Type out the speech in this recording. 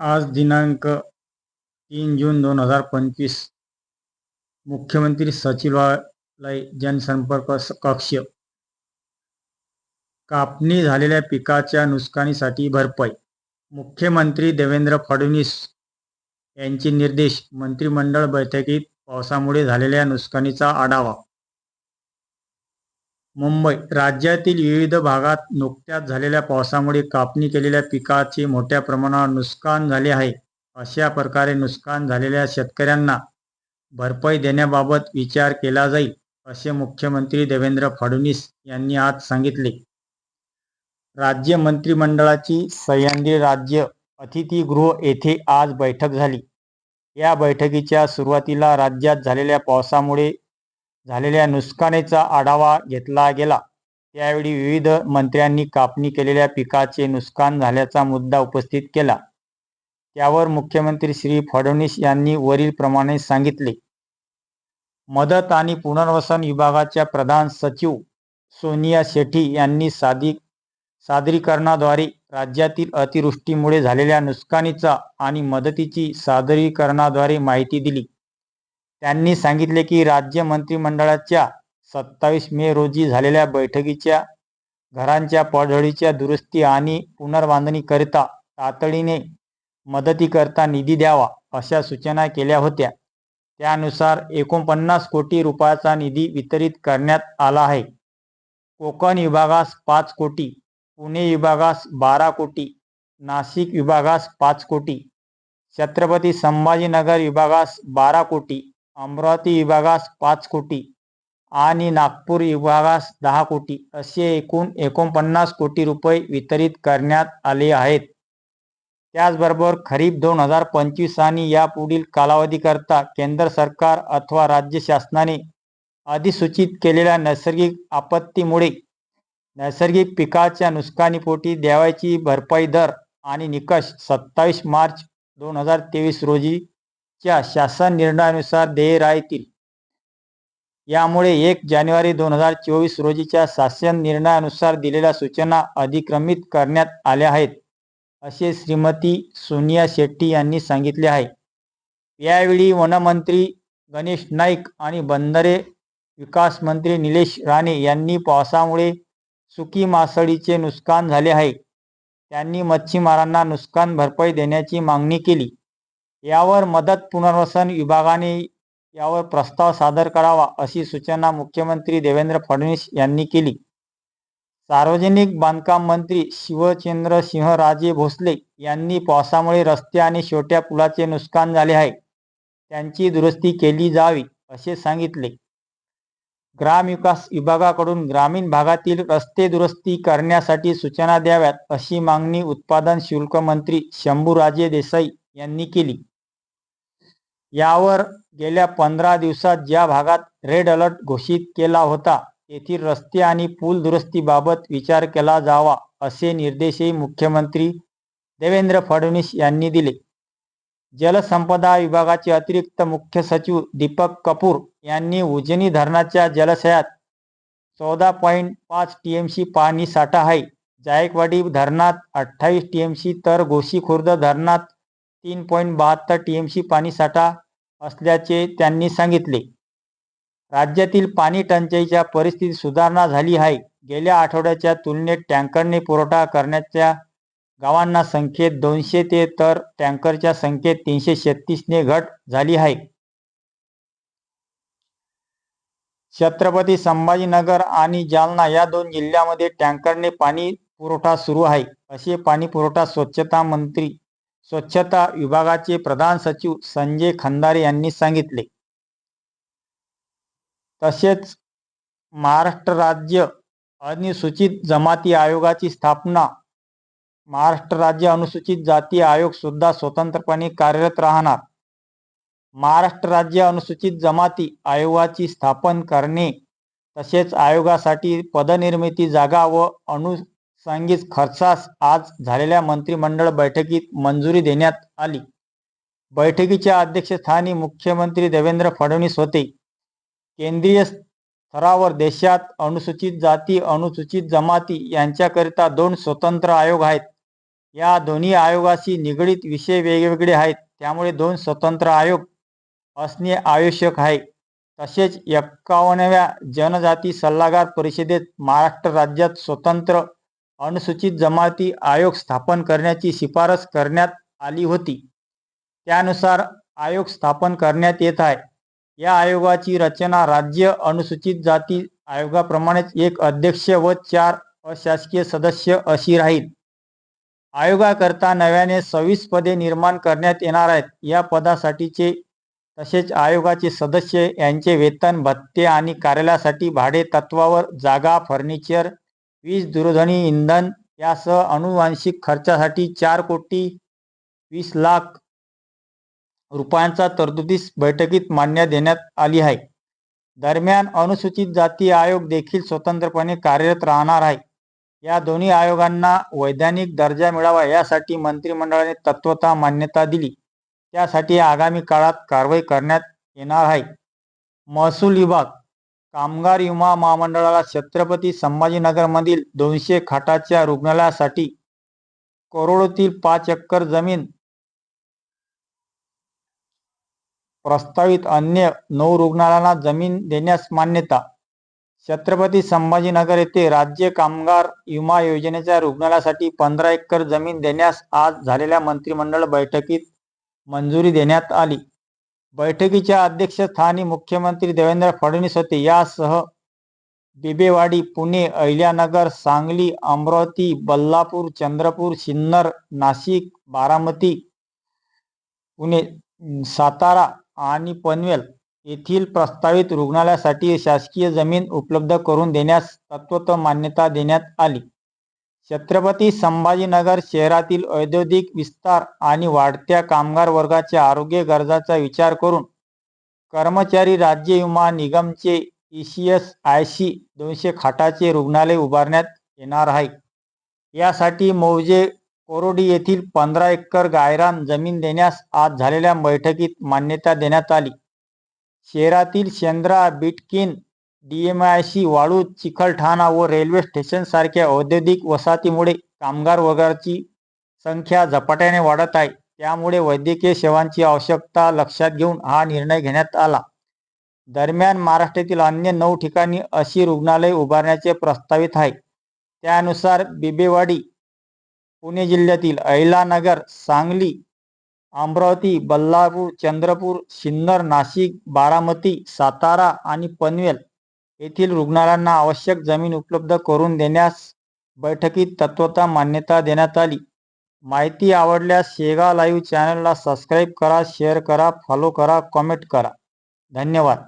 आज दिनांक तीन जून दोन हजार पंचवीस. मुख्यमंत्री सचिवालय जनसंपर्क कक्ष. कापणी झालेल्या पिकाच्या नुकसानीसाठी भरपाई. मुख्यमंत्री देवेंद्र फडणवीस यांचे निर्देश. मंत्रिमंडळ बैठकीत पावसामुळे झालेल्या नुकसानीचा आढावा. मुंबई राज्यातील विविध भागात नुकत्याच झालेल्या पावसामुळे कापणी केलेल्या पिकाचे मोठ्या प्रमाणावर नुकसान झाले आहे. अशा प्रकारे नुकसान झालेल्या शेतकऱ्यांना भरपाई देण्याबाबत विचार केला जाईल असे मुख्यमंत्री देवेंद्र फडणवीस यांनी आज सांगितले. राज्य मंत्रिमंडळाची सह्याद्री राज्य अतिथीगृह येथे आज बैठक झाली. या बैठकीच्या सुरुवातीला राज्यात झालेल्या पावसामुळे झालेल्या नुकसानीचा आढावा घेतला गेला. त्यावेळी विविध मंत्र्यांनी कापणी केलेल्या पिकाचे नुकसान झाल्याचा मुद्दा उपस्थित केला. त्यावर मुख्यमंत्री श्री फडणवीस यांनी वरील प्रमाणे सांगितले. मदत आणि पुनर्वसन विभागाच्या प्रधान सचिव सोनिया शेट्टी यांनी साधी सादरीकरणाद्वारे राज्यातील अतिवृष्टीमुळे झालेल्या नुकसानीचा आणि मदतीची सादरीकरणाद्वारे माहिती दिली. त्यांनी सांगितले की राज्य मंत्रिमंडळाच्या सत्तावीस मे रोजी झालेल्या बैठकीच्या घरांच्या पडझडीच्या दुरुस्ती आणि पुनर्बांधणीकरिता तातडीने मदतीकरता निधी द्यावा अशा सूचना केल्या होत्या. त्यानुसार एकोणपन्नास कोटी रुपयाचा निधी वितरित करण्यात आला आहे. कोकण विभागास पाच कोटी पुणे विभागास बारा कोटी नाशिक विभागास पाच कोटी छत्रपती संभाजीनगर विभागास बारा कोटी अमरावती विभागास पाच कोटी आणि नागपूर विभागास दहा कोटी असे एकूण एकोणपन्नास कोटी रुपये वितरित करण्यात आले आहेत. त्याचबरोबर खरीप दोन हजार पंचवीस आणि यापुढील कालावधीकरता केंद्र सरकार अथवा राज्य शासनाने अधिसूचित केलेल्या नैसर्गिक आपत्तीमुळे नैसर्गिक पिकाच्या नुकसानीपोटी द्यावायची भरपाई दर आणि निकष सत्तावीस मार्च दोन हजार तेवीस रोजी च्या शासन निर्णयानुसार देय राहतील. यामुळे एक जानेवारी दोन हजार चोवीस रोजीच्या शासन निर्णयानुसार दिलेल्या सूचना अधिक्रमित करण्यात आल्या आहेत असे श्रीमती सोनिया शेट्टी यांनी सांगितले आहे. यावेळी वनमंत्री गणेश नाईक आणि बंदरे विकास मंत्री निलेश राणे यांनी पावसामुळे सुकी मासळीचे नुकसान झाले आहे. त्यांनी मच्छीमारांना नुकसान भरपाई देण्याची मागणी केली. यावर मदत पुनर्वसन विभागाने यावर प्रस्ताव सादर करावा अशी सूचना मुख्यमंत्री देवेंद्र फडणवीस यांनी केली. सार्वजनिक बांधकाम मंत्री शिवचंद्र सिंहराजे भोसले यांनी पावसामुळे रस्ते आणि छोट्या पुलाचे नुकसान झाले आहे. त्यांची दुरुस्ती केली जावी असे सांगितले. ग्रामविकास विभागाकडून ग्रामीण भागातील रस्ते दुरुस्ती करण्यासाठी सूचना द्याव्यात अशी मागणी उत्पादन शुल्क मंत्री शंभूराजे देसाई यांनी केली. यावर गेल्या पंधरा दिवसात ज्या भागात रेड अलर्ट घोषित केला होता तेथील रस्ते आणि पूल दुरुस्तीबाबत विचार केला जावा असे निर्देशही मुख्यमंत्री देवेंद्र फडणवीस यांनी दिले. जलसंपदा विभागाचे अतिरिक्त मुख्य सचिव दीपक कपूर यांनी उजनी धरणाच्या जलाशयात चौदा पॉईंट पाच टी एम सी पाणी साठा आहे. जायकवाडी धरणात अठ्ठावीस टी एम सी तर गोशी खुर्द धरणात तीन पॉईंट बहात्तर टी एम पाणी साठा असल्याचे त्यांनी सांगितले. राज्यातील पाणी टंचाईच्या परिस्थितीत सुधारणा झाली आहे. गेल्या आठवड्याच्या तुलनेत टँकरने पुरवठा करण्याच्या गावांना संख्येत दोनशे ते तर टँकरच्या संख्येत तीनशे छत्तीसने घट झाली आहे. छत्रपती संभाजीनगर आणि जालना या दोन जिल्ह्यामध्ये टँकरने पाणी पुरवठा सुरू आहे. असे पाणी पुरवठा स्वच्छता मंत्री स्वच्छता विभागाचे प्रधान सचिव संजय खंदारे यांनी सांगितले. तसेच महाराष्ट्र राज्य अनुसूचित जमाती आयोगाची स्थापना महाराष्ट्र राज्य अनुसूचित जाती आयोग सुद्धा स्वतंत्रपणे कार्यरत राहणार. महाराष्ट्र राज्य अनुसूचित जमाती आयोगाची स्थापन करणे तसेच आयोगासाठी पदनिर्मिती जागा व अनु अनुषंगिक खर्चास आज झालेल्या मंत्रिमंडळ बैठकीत मंजुरी देण्यात आली. बैठकीच्या अध्यक्षस्थानी मुख्यमंत्री देवेंद्र फडणवीस होते. केंद्रीय स्तरावर देशात अनुसूचित जाती अनुसूचित जमाती यांच्याकरिता दोन स्वतंत्र आयोग आहेत. या दोन्ही आयोगाशी निगडीत विषय वेगवेगळे आहेत. त्यामुळे दोन स्वतंत्र आयोग असणे आवश्यक आहे. तसेच एक्कावन्नव्या जनजाती सल्लागार परिषदेत महाराष्ट्र राज्यात स्वतंत्र अनुसूचित जमाती आयोग स्थापन करण्याची शिफारस करण्यात आली होती. त्यानुसार आयोग स्थापन करण्यात येत आहे. या आयोगाची रचना राज्य अनुसूचित जाती आयोगाप्रमाणेच एक अध्यक्ष व चार अशासकीय सदस्य अशी राहील. आयोगाकरता नव्याने सव्वीस पदे निर्माण करण्यात येणार आहेत. या पदासाठीचे तसेच आयोगाचे सदस्य यांचे वेतन भत्ते आणि कार्यालयासाठी भाडे तत्वावर जागा फर्निचर वीज दूरध्वनी इंधन यासह अनुवांशिक खर्चासाठी चार कोटी वीस लाख रुपयांचा तरतुदीस बैठकीत मान्य देण्यात आली आहे. दरम्यान अनुसूचित जाती आयोग देखील स्वतंत्रपणे कार्यरत राहणार आहे. या दोन्ही आयोगांना वैधानिक दर्जा मिळावा यासाठी मंत्रिमंडळाने तत्वता मान्यता दिली. त्यासाठी आगामी काळात कारवाई करण्यात येणार आहे. महसूल विभाग कामगार विमा महामंडळाला छत्रपती संभाजीनगरमधील दोनशे खाटाच्या रुग्णालयासाठी करोडोतील पाच एकर जमीन प्रस्तावित. अन्य नऊ रुग्णालयांना जमीन देण्यास मान्यता. छत्रपती संभाजीनगर येथे राज्य कामगार विमा योजनेच्या रुग्णालयासाठी पंधरा एकर जमीन देण्यास आज झालेल्या मंत्रिमंडळ बैठकीत मंजुरी देण्यात आली. बैठकीच्या अध्यक्षस्थानी मुख्यमंत्री देवेंद्र फडणवीस होते. यासह बिबेवाडी पुणे अहिल्यानगर सांगली अमरावती बल्लापूर चंद्रपूर सिन्नर नाशिक बारामती पुणे सातारा आणि पनवेल येथील प्रस्तावित रुग्णालयासाठी शासकीय जमीन उपलब्ध करून देण्यास तत्वत मान्यता देण्यात आली. छत्रपती संभाजीनगर शहरातील औद्योगिक विस्तार आणि वाढत्या कामगार वर्गाच्या आरोग्य गरजाचा विचार करून कर्मचारी राज्य विमा निगमचे E C S I C दोनशे खाटाचे रुग्णालय उभारण्यात येणार आहे. यासाठी मौजे कोरोडी येथील पंधरा एकर गायरान जमीन देण्यास आज झालेल्या बैठकीत मान्यता देण्यात आली. शहरातील शेंद्रा बिटकिन डीएमआयसी वाळू चिखलठाणा व रेल्वे स्टेशन सारख्या औद्योगिक वसाहतीमुळे कामगार वर्गाची संख्या झपाट्याने वाढत आहे. त्यामुळे वैद्यकीय सेवांची आवश्यकता लक्षात घेऊन हा निर्णय घेण्यात आला. दरम्यान महाराष्ट्रातील अन्य नऊ ठिकाणी अशी रुग्णालय उभारण्याचे प्रस्तावित आहे. त्यानुसार बिबेवाडी पुणे जिल्ह्यातील अहिलानगर सांगली अमरावती बल्लापूर चंद्रपूर सिन्नर नाशिक बारामती सातारा आणि पनवेल येथील रुग्णालयांना आवश्यक जमीन उपलब्ध करून देण्यास बैठकीत तत्वता मान्यता देण्यात आली. माहिती आवडल्यास शेगा लाईव्ह चॅनलला सबस्क्राईब करा शेअर करा फॉलो करा कॉमेंट करा. धन्यवाद.